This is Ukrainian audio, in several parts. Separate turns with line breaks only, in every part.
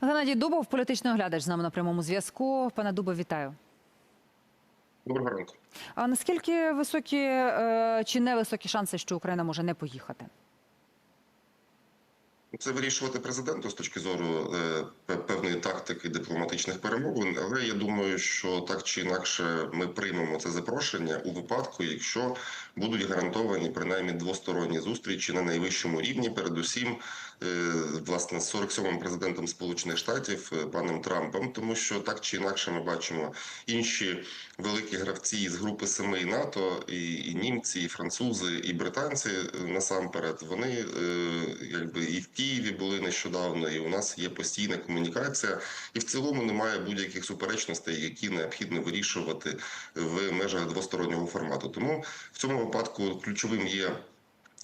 Геннадій Дубов, політичний оглядач з нами на прямому зв'язку. Пане Дубов, вітаю.
Доброго ранку.
А наскільки високі е, чи невисокі шанси, що Україна може не поїхати?
Це вирішувати президенту з точки зору е, певної тактики дипломатичних перемовин. Але я думаю, що так чи інакше ми приймемо це запрошення у випадку, якщо будуть гарантовані принаймні двосторонні зустрічі на найвищому рівні, передусім, е, власне, з 47-м президентом Сполучених Штатів е, паном Трампом, тому що так чи інакше ми бачимо інші великі гравці з групи семи НАТО, і, і німці, і французи, і британці насамперед. Вони якби і в Києві були нещодавно, і у нас є постійна комунікація, і в цілому немає будь-яких суперечностей, які необхідно вирішувати в межах двостороннього формату. Тому в цьому випадку ключовим є.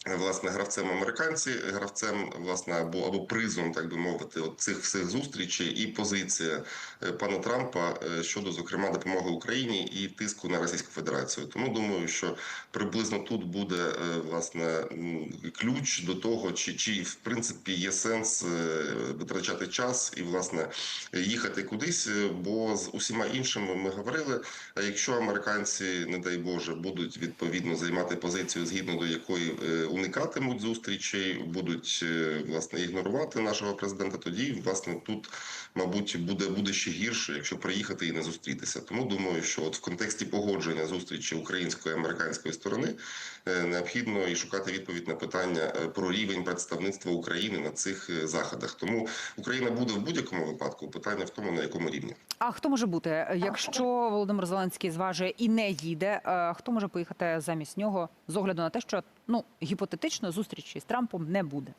Власне, гравцем американці, гравцем власне або або призом, так би мовити, от цих всіх зустрічей, і позиція е, пана Трампа е, щодо зокрема допомоги Україні і тиску на Російську Федерацію. Тому думаю, що приблизно тут буде е, власне ключ до того, чи чи в принципі є сенс витрачати час і власне їхати кудись. Бо з усіма іншими ми говорили. Якщо американці, не дай Боже, будуть відповідно займати позицію, згідно до якої уникатимуть зустрічей, будуть е, власне ігнорувати нашого президента, тоді власне тут, мабуть, буде буде ще гірше, якщо приїхати і не зустрітися. Тому думаю, що от в контексті погодження зустрічі української і американської сторони е, необхідно і шукати відповідь на питання е, про рівень представництва України на цих заходах. Тому Україна буде в будь-якому випадку. Питання в тому, на якому рівні.
А хто може бути, якщо Володимир Зеленський зважує і не їде? Хто може поїхати замість нього з огляду на те, що ну гіпотетично зустрічі з Трампом не буде?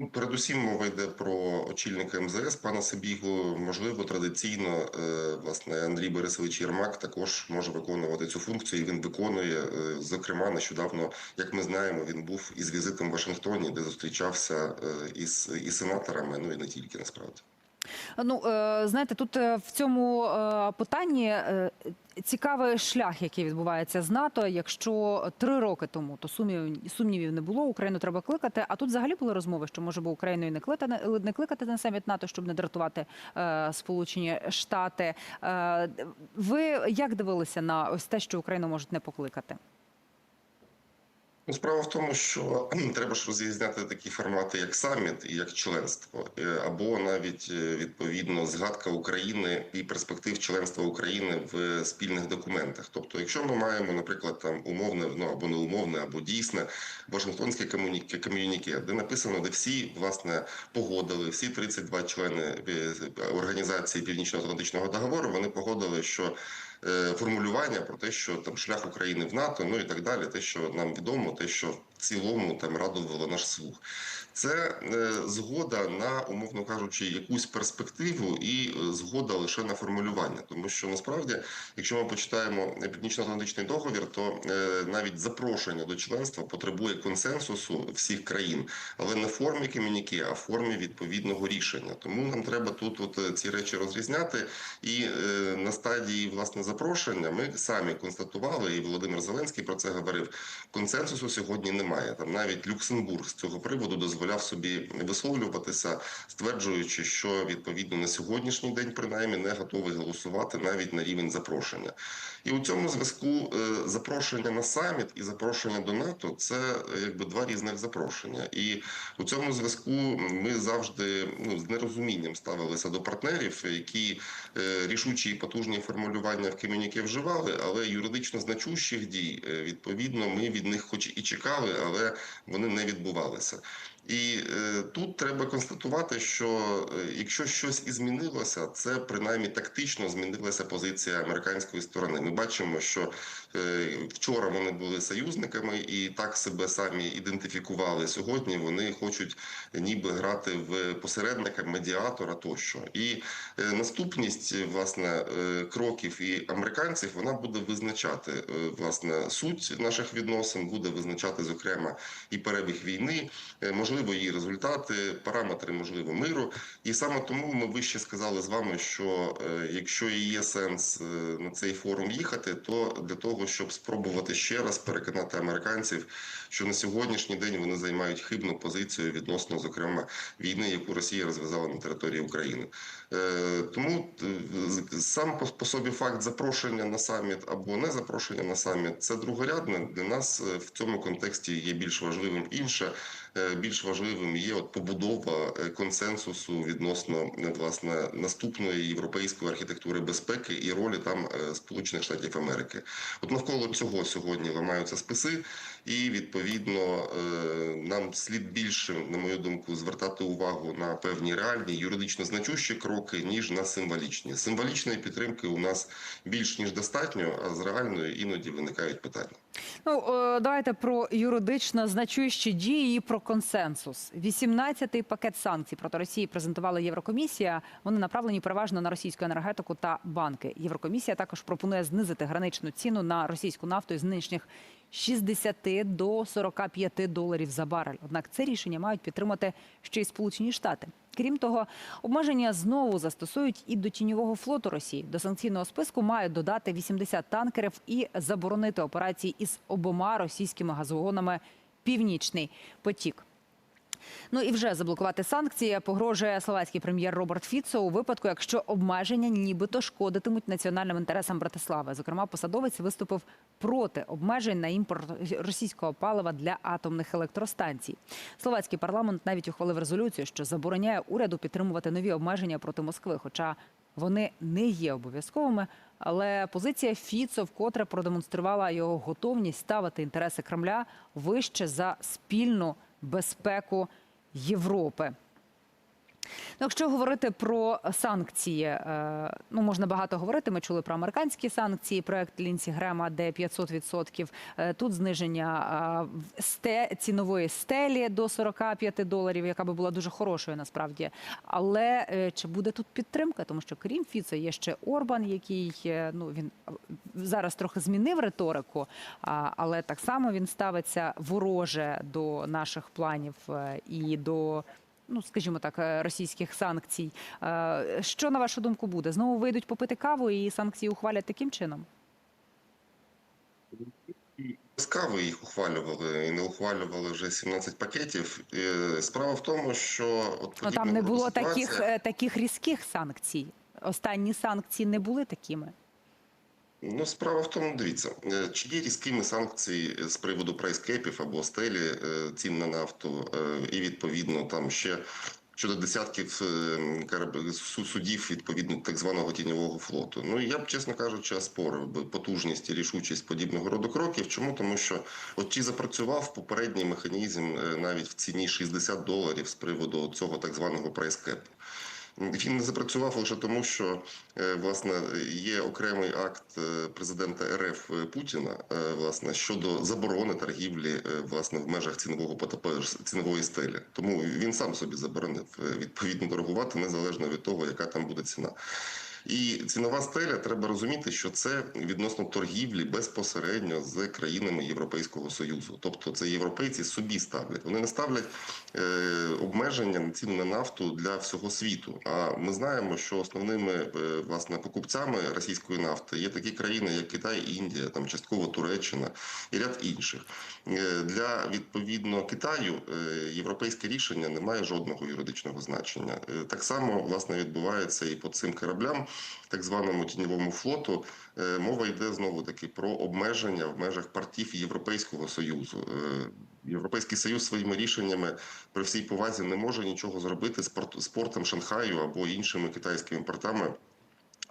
Ну, передусім мова йде про очільника МЗС пана Сибігу. Можливо, традиційно е, власне Андрій Борисович Єрмак також може виконувати цю функцію. і Він виконує. Е, Зокрема, нещодавно, як ми знаємо, він був із візитом в Вашингтоні, де зустрічався е, із і сенаторами. Ну і не тільки насправді.
Ну е, знаєте, тут е, в цьому е, питанні цікавий шлях, який відбувається з НАТО. Якщо три роки тому то сумнівів не було, Україну треба кликати. А тут взагалі були розмови, що може би Україною не кликати не кликати на саміт НАТО, щоб не дратувати Сполучені Штати. Ви як дивилися на ось те, що Україну можуть не покликати?
Ну, справа в тому, що треба ж розрізняти такі формати, як саміт і як членство, Е, або навіть е, відповідно згадка України і перспектив членства України в спільних документах. Тобто, якщо ми маємо, наприклад, там умовне, ну або не умовне, або дійсне Вашингтонське ком'юніке, де написано, де всі власне погодили, всі 32 члени е, організації Північно-Атлантичного договору, вони погодили, що е, формулювання про те, що там шлях України в НАТО, ну і так далі, те, що нам відомо, те, що в цілому там радувало наш слух. Це е, згода на, умовно кажучи, якусь перспективу і е, згода лише на формулювання. Тому що насправді, якщо ми почитаємо північно-атлантичний договір, то е, навіть запрошення до членства потребує консенсусу всіх країн, але не в формі комюніке, а в формі відповідного рішення. Тому нам треба тут от ці речі розрізняти. І на стадії власне запрошення ми самі констатували, і Володимир Зеленський про це говорив. Консенсусу сьогодні немає. Там навіть Люксембург з цього приводу дозволяв собі висловлюватися, стверджуючи, що відповідно на сьогоднішній день принаймні не готовий голосувати навіть на рівень запрошення. І у цьому зв'язку е, запрошення на саміт і запрошення до НАТО це е, якби два різних запрошення. І у цьому зв'язку ми завжди ну з нерозумінням ставилися до партнерів, які е, рішучі і потужні формулювання в ком'юніке вживали, але юридично значущих дій відповідно ми від них, хоч і чекали, але вони не відбувалися. І тут треба констатувати, що якщо щось і змінилося, це принаймні тактично змінилася позиція американської сторони. Ми бачимо, що вчора вони були союзниками і так себе самі ідентифікували. Сьогодні вони хочуть ніби грати в посередника, медіатора тощо. І е, наступність власне е, кроків і американців вона буде визначати е, власне суть наших відносин, буде визначати зокрема і перебіг війни. Е, Можливо, її результати, параметри можливо миру. І саме тому ми вище сказали з вами, що е, якщо і є сенс е, на цей форум їхати, то для того, щоб спробувати ще раз переконати американців, що на сьогоднішній день вони займають хибну позицію відносно, зокрема, війни, яку Росія розв'язала на території України. Е, Тому е, сам по- собі факт запрошення на саміт або не запрошення на саміт це другорядне. Для нас е, в цьому контексті є більш важливим інше. Більш важливим є от побудова консенсусу відносно власне наступної європейської архітектури безпеки і ролі там Сполучених Штатів Америки. От навколо цього сьогодні ламаються списи, і відповідно е, нам слід більше, на мою думку, звертати увагу на певні реальні юридично значущі кроки ніж на символічні. Символічної підтримки у нас більш ніж достатньо, а з реальної іноді виникають питання.
Ну е, давайте про юридично значущі дії і про консенсус. 18-й пакет санкцій проти Росії презентувала Єврокомісія. Вони направлені переважно на російську енергетику та банки. Єврокомісія також пропонує знизити граничну ціну на російську нафту із нинішніх 60 до 45 доларів за барель. Однак це рішення мають підтримати ще й Сполучені Штати. Крім того, обмеження знову застосують і до тіньового флоту Росії. До санкційного списку мають додати 80 танкерів і заборонити операції із обома російськими газогонами Північний потік. Ну і вже заблокувати санкції погрожує словацький прем'єр Роберт Фіцо у випадку, якщо обмеження нібито шкодитимуть національним інтересам Братислави. Зокрема, посадовець виступив проти обмежень на імпорт російського палива для атомних електростанцій. Словацький парламент навіть ухвалив резолюцію, що забороняє уряду підтримувати нові обмеження проти Москви, хоча вони не є обов'язковими. Але позиція Фіцо вкотре продемонструвала його готовність ставити інтереси Кремля вище за спільну безпеку Європи. Ну, якщо говорити про санкції, е, ну можна багато говорити. Ми чули про американські санкції, проект Лінсі Грема, де 500%. Е, Тут зниження е, цінової стелі до 45 доларів, яка би була дуже хорошою насправді. Але чи буде тут підтримка? Тому що крім Фіца є ще Орбан, який ну він зараз трохи змінив риторику, але так само він ставиться вороже до наших планів і до. Ну, скажімо так, е, російських санкцій. Е, Що на вашу думку буде? Знову вийдуть попити каву і санкції ухвалять таким чином?
З кави їх ухвалювали і не ухвалювали вже 17 пакетів. Справа в тому, що от
Ну там не було
ситуація-
таких, е, таких різких санкцій. Останні санкції не були такими.
Ну, справа в тому, дивіться, е, чи є різкими санкції з приводу прайскепів або стелі е, цін на нафту, е, і відповідно там ще щодо десятків е, судів відповідно так званого тіньового флоту. Ну я б, чесно кажучи, спорив би потужність і рішучість подібного роду кроків. Чому тому, що от чи запрацював попередній механізм е, навіть в ціні 60 доларів з приводу цього так званого прайскепу? Він не запрацював лише тому, що е, власне є окремий акт е, президента РФ Путіна е, власне щодо заборони торгівлі власне в межах цінового ПТП цінової стелі. Тому він сам собі заборонив відповідно торгувати незалежно від того, яка там буде ціна. І цінова стеля треба розуміти, що це відносно торгівлі безпосередньо з країнами Європейського союзу. Тобто це європейці собі ставлять. Вони не ставлять е, обмеження на ціну на нафту для всього світу. А ми знаємо, що основними е, власне покупцями російської нафти є такі країни, як Китай, Індія, там частково Туреччина і ряд інших. Е, Для відповідно Китаю е, європейське рішення не має жодного юридичного значення. Е, Так само власне відбувається і по цим кораблям, так званому тіньовому флоту. Е, Мова йде знову таки про обмеження в межах партів Європейського союзу. Е, Європейський союз своїми рішеннями при всій повазі не може нічого зробити з портом Шанхаю або іншими китайськими портами.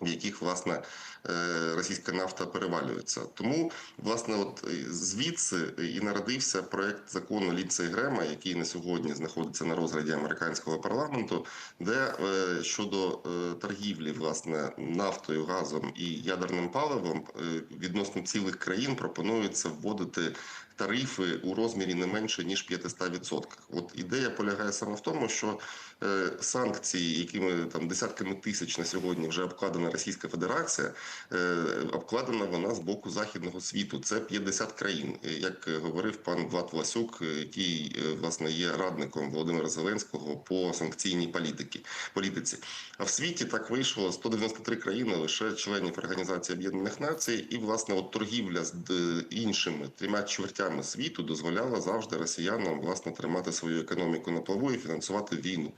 В яких власне е, російська нафта перевалюється, тому власне, от е, звідси і народився проект закону Лінца Грема, який на сьогодні знаходиться на розгляді американського парламенту, де е, щодо торгівлі власне нафтою, газом і ядерним паливом відносно цілих країн пропонується вводити тарифи у розмірі не менше ніж 500%. От ідея полягає саме в тому, що е, санкції, якими там десятками тисяч на сьогодні вже обкладена Російська Федерація, е, обкладена вона з боку західного світу. Це 50 країн, як говорив пан Влад Власюк, е, який власне є радником Володимира Зеленського по санкційній політики політиці. А в світі так вийшло 193 країни, лише членів Організації Об'єднаних Націй, і власне от торгівля з іншими трьома чвертями світу дозволяла завжди росіянам власне тримати свою економіку на плаву і фінансувати війну,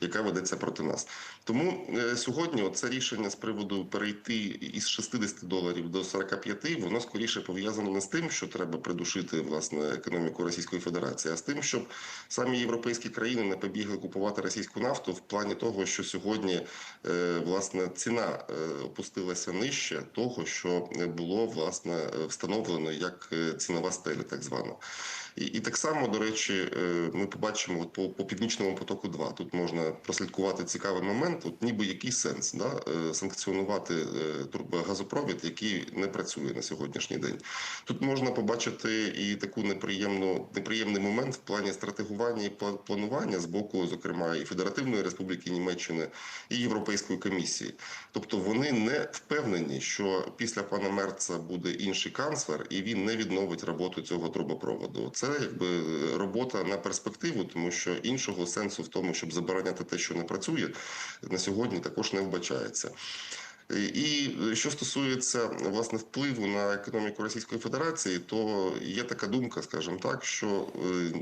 яка ведеться проти нас. Тому е, сьогодні це рішення з приводу перейти із 60 доларів до 45, воно скоріше пов'язано не з тим, що треба придушити власне економіку Російської Федерації, а з тим, щоб самі європейські країни не побігли купувати російську нафту в плані того, що сьогодні е, власне ціна е, опустилася нижче того, що було власне встановлено як цінова стеля, так звана. І, і так само, до речі, е, ми побачимо от по, по північному потоку 2 Тут можна прослідкувати цікавий момент. От ніби який сенс да, е, санкціонувати е, турбогазопровід, який не працює на сьогоднішній день. Тут можна побачити і таку неприємну неприємний момент в плані стратегування і пла- планування з боку, зокрема, і Федеративної Республіки Німеччини і Європейської комісії. Тобто вони не впевнені, що після пана Мерца буде інший канцлер, і він не відновить роботу цього трубопроводу. Це якби робота на перспективу, тому що іншого сенсу в тому, щоб забороняти те, що не працює, на сьогодні також не вбачається. І що стосується власне впливу на економіку Російської Федерації, то є така думка, скажімо так, що е,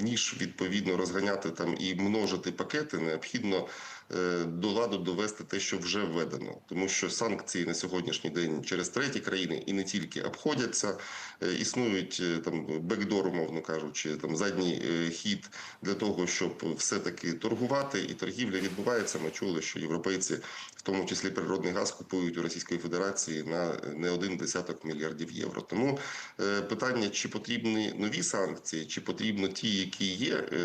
ніж відповідно розганяти там і множити пакети, необхідно е, до ладу довести те, що вже введено, тому що санкції на сьогоднішній день через треті країни і не тільки обходяться, Е, існують е, там бекдор, умовно кажучи, там задній е, хід для того, щоб все таки торгувати, і торгівля відбувається. Ми чули, що європейці, в тому числі природний газ, купують у Російської Федерації на не один десяток мільярдів євро. Тому е, питання, чи потрібні нові санкції, чи потрібно ті, які є, е,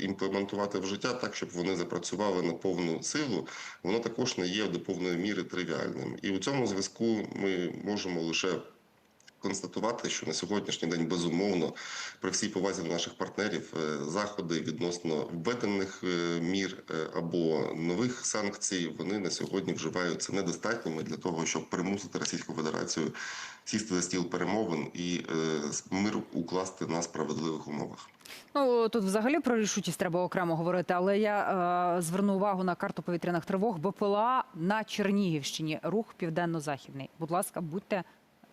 імплементувати в життя так, щоб вони запрацювали на повну силу, воно також не є до повної міри тривіальним. І у цьому зв'язку ми можемо лише констатувати, що на сьогоднішній день безумовно при всій повазі до наших партнерів е, заходи відносно введених е, мір е, або нових санкцій вони на сьогодні вживаються недостатніми для того, щоб примусити Російську Федерацію сісти за стіл перемовин і мир укласти на справедливих умовах.
Ну тут взагалі про рішучість треба окремо говорити, але я е, зверну увагу на карту повітряних тривог. БПЛА на Чернігівщині, рух південно-західний. Будь ласка, будьте.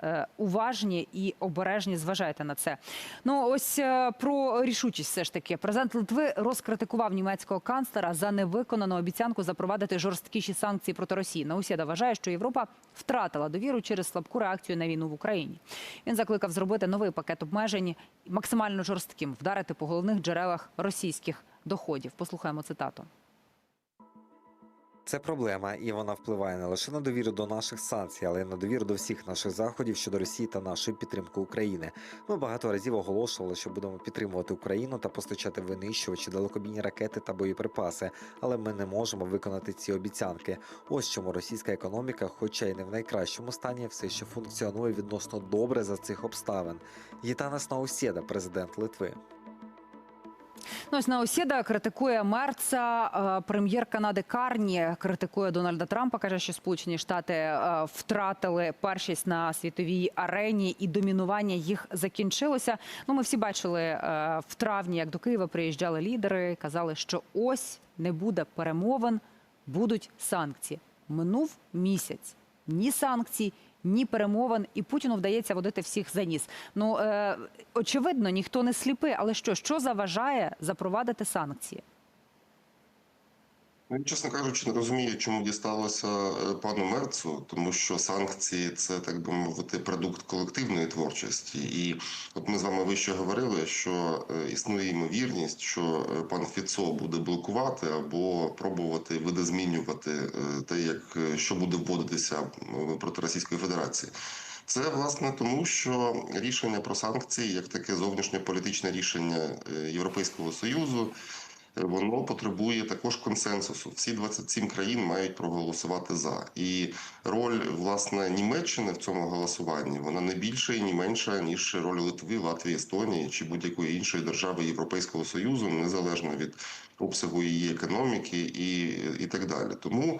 Е, Уважні і обережні, зважайте на це. Ну ось е, про рішучість, все ж таки, президент Литви розкритикував німецького канцлера за невиконану обіцянку запровадити жорсткіші санкції проти Росії. Наусєда вважає, що Європа втратила довіру через слабку реакцію на війну в Україні. Він закликав зробити новий пакет обмежень максимально жорстким, вдарити по головних джерелах російських доходів. Послухаємо цитату.
Це проблема, і вона впливає не лише на довіру до наших санкцій, але й на довіру до всіх наших заходів щодо Росії та нашої підтримки України. Ми багато разів оголошували, що будемо підтримувати Україну та постачати винищувачі, далекобійні ракети та боєприпаси, але ми не можемо виконати ці обіцянки. Ось чому російська економіка, хоча й не в найкращому стані, все ще функціонує відносно добре за цих обставин. Гітанас Наусєда, президент Литви.
Ну, ось Наусєда критикує Мерца, е, прем'єр Канади Карні критикує Дональда Трампа. каже, що Сполучені Штати е, втратили першість на світовій арені, і домінування їх закінчилося. Ну, ми всі бачили е, в травні, як до Києва приїжджали лідери, казали, що ось не буде перемовин, будуть санкції. Минув місяць. Ні санкцій, ні перемовин, і Путіну вдається водити всіх за ніс. Ну е, очевидно, ніхто не сліпий, але що, що заважає запровадити санкції?
Ну, чесно кажучи, не розумію, чому дісталося е, пану Мерцу, тому що санкції це так би мовити продукт колективної творчості. І от ми з вами вище говорили, що е, існує ймовірність, що е, пан Фіцо буде блокувати або пробувати видозмінювати те, як що буде вводитися проти Російської Федерації. Це власне тому, що рішення про санкції, як таке зовнішньополітичне рішення Європейського союзу. Воно потребує також консенсусу. Всі 27 країн мають проголосувати за. І роль власне Німеччини в цьому голосуванні вона не більша і не менша ніж роль Литви, Латвії, Естонії чи будь-якої іншої держави Європейського союзу, незалежно від обсягу її економіки і, і так далі. Тому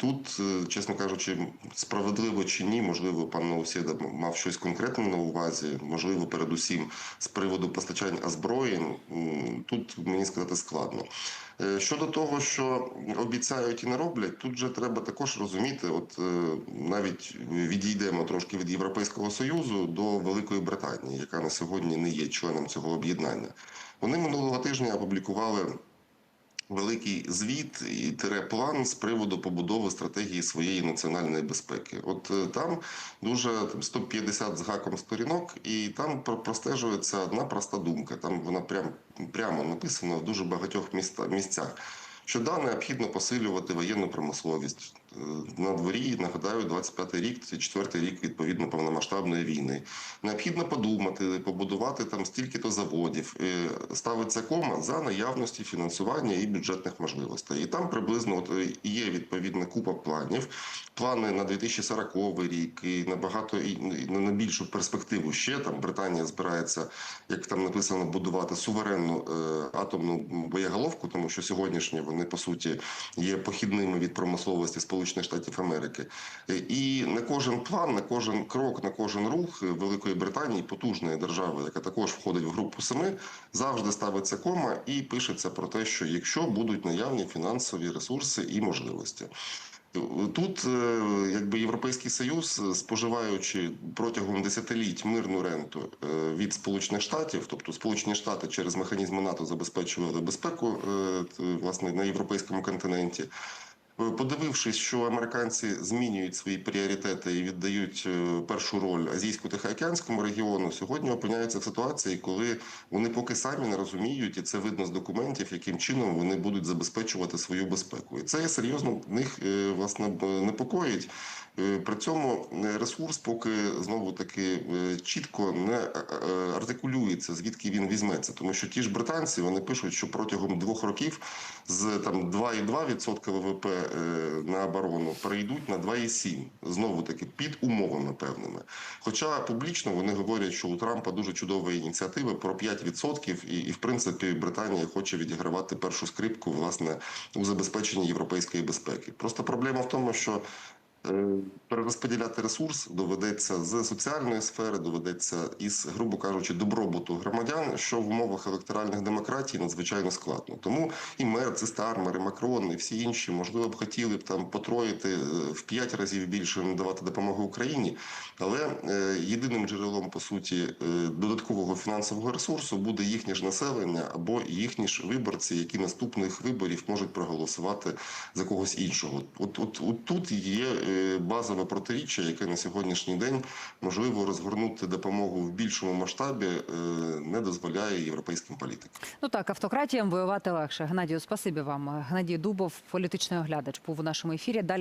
тут, е, чесно кажучи, справедливо чи ні, можливо, пан Наусєда мав щось конкретне на увазі, можливо, передусім з приводу постачань озброєнь. Тут мені сказати складно. Е, Щодо того, що обіцяють і не роблять, тут же треба також розуміти, от е, навіть відійдемо трошки від Європейського союзу до Великої Британії, яка на сьогодні не є членом цього об'єднання. Вони минулого тижня опублікували великий звіт і тире-план з приводу побудови стратегії своєї національної безпеки. От е, там дуже там 150 з гаком сторінок, і там про- простежується одна проста думка. Там вона прям прямо написана в дуже багатьох міста, місцях. Що да, необхідно посилювати воєнну промисловість на дворі. Нагадаю, 25-й рік, це четвертий рік відповідно повномасштабної війни. Необхідно подумати, побудувати там стільки-то заводів. Е, Ставиться кома за наявності фінансування і бюджетних можливостей. І там приблизно от е, є відповідна купа планів. Плани на 2040 рік і на багато і і на більшу перспективу ще там Британія збирається, як там написано, будувати суверенну е, атомну боєголовку, тому що сьогоднішні вони по суті є похідними від промисловості Сполучених Штатів Америки. Е, І на кожен план, на кожен крок, на кожен рух Великої Британії, потужної держави, яка також входить в групу семи, завжди ставиться кома і пишеться про те, що якщо будуть наявні фінансові ресурси і можливості. Тут, е, якби Європейський Союз, споживаючи протягом десятиліть мирну ренту е, від Сполучених Штатів, тобто Сполучені Штати через механізми НАТО забезпечували безпеку власне на європейському континенті. Е, Подивившись, що американці змінюють свої пріоритети і віддають е, першу роль азійсько-тихоокеанському регіону, сьогодні опиняються в ситуації, коли вони поки самі не розуміють, і це видно з документів, яким чином вони будуть забезпечувати свою безпеку. І це серйозно них е, власне непокоїть. При цьому ресурс поки знову таки чітко не артикулюється, звідки він візьметься. Тому що ті ж британці вони пишуть, що протягом двох років з там 2,2% ВВП на оборону перейдуть на 2,7%. Знову таки під умовами певними. Хоча публічно вони говорять, що у Трампа дуже чудова ініціатива про 5%, і, і в принципі Британія хоче відігравати першу скрипку власне у забезпеченні європейської безпеки. Просто проблема в тому, що Е, Перерозподіляти ресурс доведеться з соціальної сфери, доведеться із, грубо кажучи, добробуту громадян, що в умовах електоральних демократій надзвичайно складно. Тому і Мерц, і Стармер, і Макрон, і всі інші, можливо, б хотіли б там потроїти е, в п'ять разів більше надавати допомогу Україні, але е, єдиним джерелом по суті е, додаткового фінансового ресурсу буде їхнє ж населення або їхні ж виборці, які наступних виборів можуть проголосувати за когось іншого. От, от, от тут є е, базове протиріччя, яке на сьогоднішній день можливо розгорнути допомогу в більшому масштабі е, не дозволяє європейським політикам.
Ну так, автократіям воювати легше. Геннадію, спасибі вам. Геннадій Дубов, політичний оглядач, був у нашому ефірі. Далі.